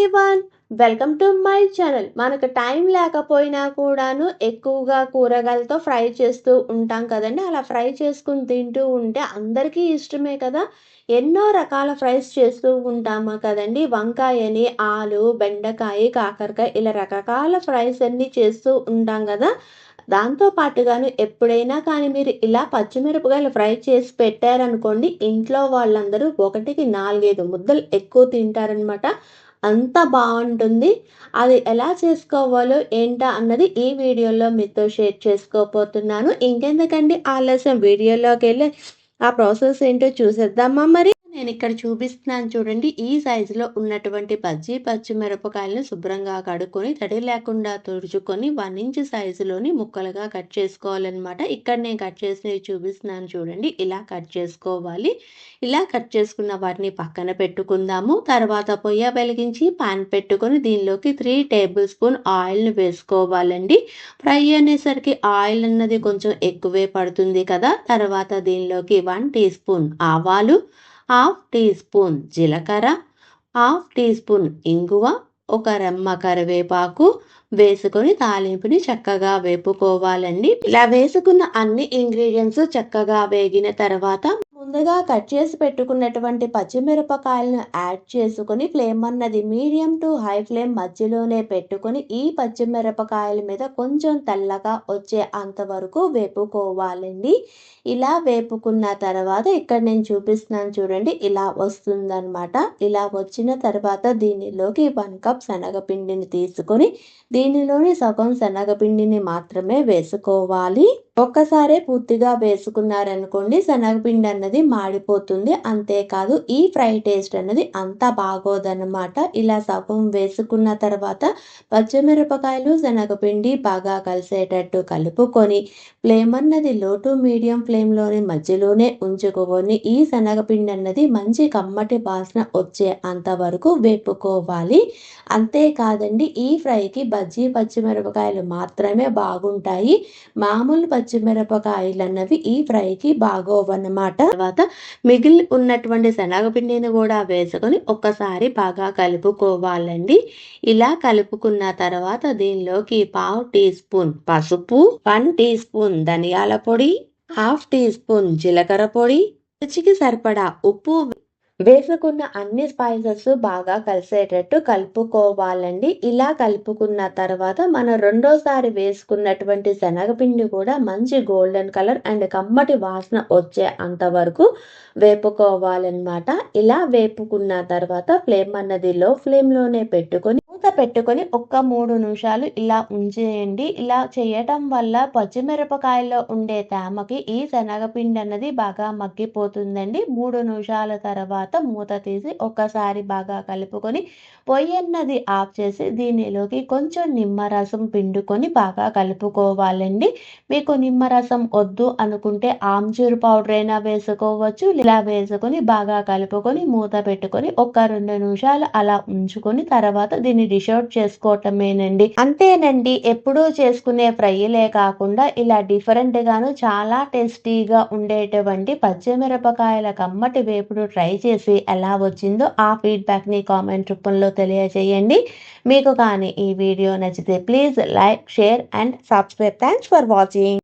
Everyone welcome to my channel మనకు time లేకపోయినా కూడాను ఎక్కువగా కూరగాయలతో ఫ్రై చేస్తూ ఉంటాం కదండి. అలా ఫ్రై చేసుకుని తింటూ ఉంటే అందరికీ ఇష్టమే కదా. ఎన్నో రకాల ఫ్రైస్ చేస్తూ ఉంటాము కదండి. వంకాయని ఆలు బెండకాయ కాకరకాయ ఇలా రకరకాల ఫ్రైస్ అన్నీ చేస్తూ ఉంటాం కదా. దాంతో పాటుగాను ఎప్పుడైనా కానీ మీరు ఇలా పచ్చిమిరపకాయలు ఫ్రై చేసి పెట్టారనుకోండి ఇంట్లో వాళ్ళందరూ ఒకటికి నాలుగైదు ముద్దలు ఎక్కువ తింటారనమాట అంత బాగుంటుంది. అది ఎలా చేసుకోవాలో ఏంటా అన్నది ఈ వీడియోలో మీతో షేర్ చేసుకోపోతున్నాను ఇంకెందుకండి ఆలస్యం? వీడియోలోకి వెళ్ళి ఆ ప్రాసెస్ ఏంటో చూసేద్దామా మరి? నేను ఇక్కడ చూపిస్తున్నాను చూడండి. ఈ సైజులో ఉన్నటువంటి బజ్జీ పచ్చిమిరపకాయలను శుభ్రంగా కడుక్కొని తడి లేకుండా తుడుచుకొని వన్ ఇంచ్ సైజులోని ముక్కలుగా కట్ చేసుకోవాలన్నమాట. ఇక్కడ నేను కట్ చేసినవి చూపిస్తున్నాను చూడండి. ఇలా కట్ చేసుకోవాలి. ఇలా కట్ చేసుకున్న వాటిని పక్కన పెట్టుకుందాము. తర్వాత పొయ్య వెలిగించి పాన్ పెట్టుకొని దీనిలోకి త్రీ టేబుల్ స్పూన్ ఆయిల్ని వేసుకోవాలండి. ఫ్రై అనేసరికి ఆయిల్ అన్నది కొంచెం ఎక్కువే పడుతుంది కదా. తర్వాత దీనిలోకి వన్ టీ స్పూన్ ఆవాలు హాఫ్ టీ స్పూన్ జీలకర్ర హాఫ్ టీ స్పూన్ ఇంగువ ఒక రెమ్మ కరివేపాకు వేసుకొని తాలింపుని చక్కగా వేపుకోవాలండి. ఇలా వేసుకున్న అన్ని ఇంగ్రీడియంట్స్ చక్కగా వేగిన తర్వాత ముందుగా కట్ చేసి పెట్టుకున్నటువంటి పచ్చిమిరపకాయలను యాడ్ చేసుకొని ఫ్లేమ్ అన్నది మీడియం టు హై ఫ్లేమ్ మధ్యలోనే పెట్టుకొని ఈ పచ్చిమిరపకాయల మీద కొంచెం తెల్లగా వచ్చే అంతవరకు వేపుకోవాలండి. ఇలా వేపుకున్న తర్వాత ఇక్కడ నేను చూపిస్తున్నాను చూడండి ఇలా వస్తుందన్నమాట. ఇలా వచ్చిన తర్వాత దీనిలోకి వన్ కప్ శనగపిండిని తీసుకొని దీనిలోని సగం శనగపిండిని మాత్రమే వేసుకోవాలి. ఒక్కసారే పూర్తిగా వేసుకున్నారనుకోండి శనగపిండి అన్నది మాడిపోతుంది. అంతేకాదు ఈ ఫ్రై టేస్ట్ అన్నది అంత బాగోదన్నమాట. ఇలా సగం వేసుకున్న తర్వాత పచ్చిమిరపకాయలు శనగపిండి బాగా కలిసేటట్టు కలుపుకొని ఫ్లేమ్ అన్నది లో టు మీడియం ఫ్లేమ్లోని మధ్యలోనే ఉంచుకొని ఈ శనగపిండి అన్నది మంచి కమ్మటి వాసన వచ్చే అంతవరకు వేపుకోవాలి. అంతేకాదండి ఈ ఫ్రైకి బజ్జీ పచ్చిమిరపకాయలు మాత్రమే బాగుంటాయి. మామూలు పచ్చిమిరపకాయలు అన్నవి ఈ ఫ్రైకి బాగోవన్నమాట. తర్వాత మిగిలి ఉన్నటువంటి శనగపిండిని కూడా వేసుకొని ఒక్కసారి బాగా కలుపుకోవాలండి. ఇలా కలుపుకున్న తర్వాత దీనిలోకి పావు టీ స్పూన్ పసుపు వన్ టీ స్పూన్ ధనియాల పొడి హాఫ్ టీ స్పూన్ జీలకర్ర పొడి రుచికి సరిపడా ఉప్పు వేసుకున్న అన్ని స్పైసెస్ బాగా కలిసేటట్టు కలుపుకోవాలండి. ఇలా కలుపుకున్న తర్వాత మనం రెండోసారి వేసుకున్నటువంటి శనగపిండి కూడా మంచి గోల్డెన్ కలర్ అండ్ కమ్మటి వాసన వచ్చే అంతవరకు వేపుకోవాలన్నమాట. ఇలా వేపుకున్న తర్వాత ఫ్లేమ్ అన్నది లో ఫ్లేమ్లోనే పెట్టుకొని మూత పెట్టుకొని ఒక్క మూడు నిమిషాలు ఇలా ఉంచేయండి. ఇలా చేయటం వల్ల పచ్చిమిరపకాయల్లో ఉండే తేమకి ఈ శనగపిండి అన్నది బాగా మగ్గిపోతుందండి. మూడు నిమిషాల తర్వాత మూత తీసి ఒక్కసారి బాగా కలుపుకొని పొయ్యి అన్నది ఆఫ్ చేసి దీనిలోకి కొంచెం నిమ్మరసం పిండుకొని బాగా కలుపుకోవాలండి. మీకు నిమ్మరసం వద్దు అనుకుంటే ఆమ్చూర్ పౌడర్ అయినా వేసుకోవచ్చు. ఇలా వేసుకొని బాగా కలుపుకొని మూత పెట్టుకొని ఒక రెండు నిమిషాలు అలా ఉంచుకొని తర్వాత దీన్ని డిష్ అవుట్ చేసుకోవటమేనండి అంతేనండి ఎప్పుడూ చేసుకునే ఫ్రైలే కాకుండా ఇలా డిఫరెంట్ గాను చాలా టేస్టీగా ఉండేటువంటి పచ్చిమిరపకాయల కమ్మటి వేపుడు ట్రై చేసి ఎలా వచ్చిందో ఆ ఫీడ్బ్యాక్ని కామెంట్ రూపంలో తెలియజేయండి. మీకు కానీ ఈ వీడియో నచ్చితే please like share and subscribe. Thanks for watching.